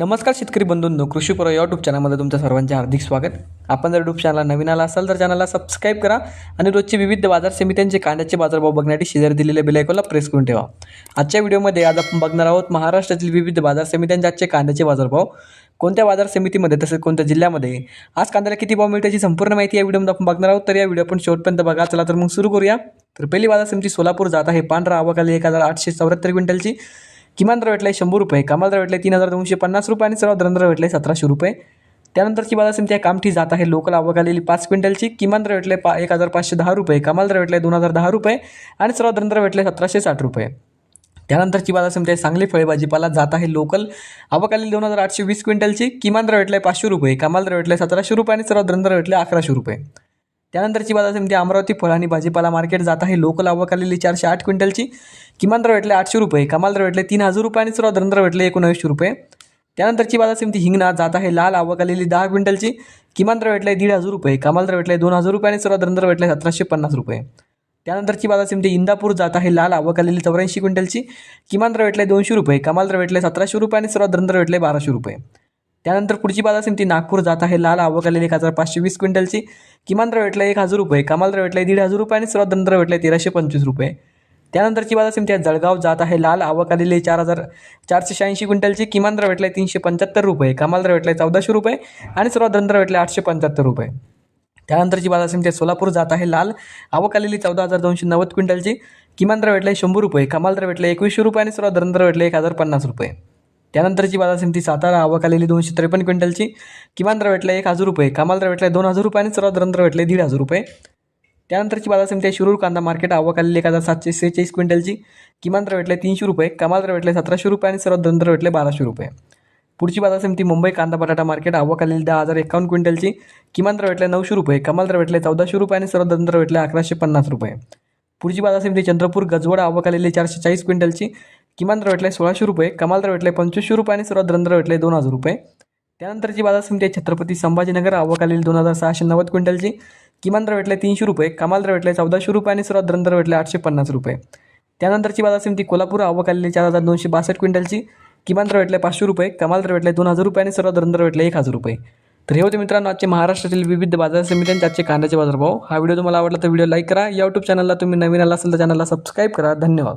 नमस्कार शेतकरी बंधूंनो कृषीपुर यूट्यूब चॅनलमध्ये तुमचं सर्वांचे हार्दिक स्वागत. आपण जर यूट्यूब चॅनलला नवीन आला असाल तर चॅनलला सबस्क्राईब करा आणि रोजचे विविध बाजार समित्यांचे कांद्याचे बाजारभाव बघण्यासाठी शेजारी दिलेल्या बेलायकोला प्रेस करून ठेवा. आजच्या व्हिडिओमध्ये आज आपण बघणार आहोत महाराष्ट्रातील विविध बाजार समित्यांचे आजचे कांद्याचे बाजारभाव. कोणत्या बाजार समितीमध्ये तसेच कोणत्या जिल्ह्यामध्ये? आज कांद्याला किती भाव मिळतो याची संपूर्ण माहिती या व्हिडिओमध्ये आपण बघणार आहोत. तर या व्हिडिओ आपण शेवटपर्यंत बघा. चला तर मग सुरू करूया. तर पहिली बाजार समिती सोलापूर जात आहे. पांढरा आवकाली एक हजार आठशे चौऱ्याहत्तर क्विंटलची. किमान दर भेटले शंभर रुपये कमाल दर भेटले तीन हजार दोनशे पन्नास रुपये आणि सर्वात दर भेटले सतराशे रुपये. त्यानंतरची बाजार समिती आहे कामठी जात आहे लोकल आवक आलेली पाच क्विंटलची किमान दर भेटले पा एक हजार पाचशे दहा रुपये कमाल दर भेटले दोन हजार दहा रुपये आणि सर्वात दर भेटले सतराशे साठ रुपये. त्यानंतरची बाजार समिती आहे सांगली फळे भाजीपाला जात आहे लोकल आवक आलेली दोन हजार आठशे वीस क्विंटलची किमान दर भेटले पाचशे रुपये कमाल दर भेटले सतराशे रुपये आणि सर्वात दर भेटले अकराशे रुपये. त्यानंतरची बाजार समिती अमरावती फळ आणि भाजीपाला मार्केट जात आहे लोकल आवक आलेली चारशे आठ क्विंटलची किमान दर भेटले आठशे रुपये कमाल दर भेटले तीन हजार रुपये आणि सर्वात दर भेटले एकोणऐंशी रुपये. त्यानंतरची बाजार समिती हिंगणा जात आहे लाल आवक आलेली दहा क्विंटलची. किमान दर भेटले दीड हजार रुपये कमाल दर भेटले दोन हजार रुपये आणि सर्वात दर भेटले सतराशे पन्नास रुपये. त्यानंतरची बाजार समिती इंदापूर जात आहे लाल आवक आलेली चौऱ्याऐंशी क्विंटलची. किमान दर भेटले दोनशे रुपये कमाल दर भेटले सतराशे रुपये आणि सर्वात दर भेटले बाराशे रुपये. त्यानंतर पुढची बाजार समिती नागपूर जात आहे लाल आवक आलेली एक हजार पाचशे वीस क्विंटलची. किमान दर भेटले एक हजार रुपये कमाल दर भेटले दीड हजार रुपये आणि सर्वात दर भेटले तेराशे पंचवीस रुपये. त्यानंतरची बाजार असेल त्या जळगाव जात आहे. लाल आवक आलेली चार हजार चारशे शहाऐंशी क्विंटलची किमान दर भेटले तीनशे पंच्याहत्तर रुपये. कमाल दर आहे चौदाशे रुपये आणि सर्वात दर आहे आठशे पंच्याहत्तर रुपये. त्यानंतरची बाजार असेल ते सोलापूर जात आहे. लाल आवक आलेली चौदा हजार दोनशे नव्वद क्विंटलची. किमान दर भेटले शंभर रुपये. कमाल दर भेटले एकवीसशे रुपये आणि सर्वात दर भेटले एक हजार पन्नास रुपये. त्यानंतरची बाजार समिती सातारा आवक आलेली दोनशे त्रेपन्न क्विंटलची. किमान दर आहे एक हजार रुपये. कमाल दर आहे दोन हजार रुपये आणि सर्वात दर भेटले दीड हजार रुपये. त्यानंतरची बाजार समिती आहे शिरूर कांदा मार्केट आवक आलेली एक हजार सातशे सेहेचाळीस क्विंटलची. किमान दर भेटले तीनशे रुपये कमाल दर भेटले सतराशे रुपये आणि सर्वात दर भेटले बाराशे रुपये. पुढची बाजार समिती मुंबई कांदा बटाटा मार्केट आवक आलेली दहा हजार एकावन्न क्विंटलची. किमान दर भेटले नऊशे रुपये कमाल दर भेटले चौदाशे रुपये आणि सर्वात दर भेटले अकराशे पन्नास रुपये. पुढची बाजार समिती चंद्रपूर गजवड आवक आलेली चारशे चाळीस क्विंटलची. किमान दर भेटले सोळाशे रुपये कमाल दर भेटले पंचवीसशे रुपये आणि सर्वात दर भेटले दोन हजार रुपये. त्यानंतरची बाजार समिती आहे छत्रपती संभाजीनगर आवकालील दोन हजार सहाशे नव्वद क्विंटलची. किमान दर भेटले तीनशे रुपये कमाल दर भेटले चौदाशे रुपये आणि सर्वात दर भेटले आठशे पन्नास रुपये. त्यानंतरची बाजार समिती कोल्हापूर आवकालेली चार हजार दोनशे बासष्ट क्विंटलची. किमान दर भेटले पाचशे रुपये कमाल दर भेटले दोन हजार रुपये आणि सर्वात दर भेटले एक हजार रुपये. तर हे होते मित्रांनो आजचे महाराष्ट्रातील विविध बाजार समित्यांचे आजचे कांद्याचे बाजारभाव. हा व्हिडिओ तुम्हाला आवडला तर व्हिडिओ लाईक करा. या यूट्यूब चॅनलला तुम्ही नवीन आला असेल तर चॅनलला सबस्क्राईब करा. धन्यवाद.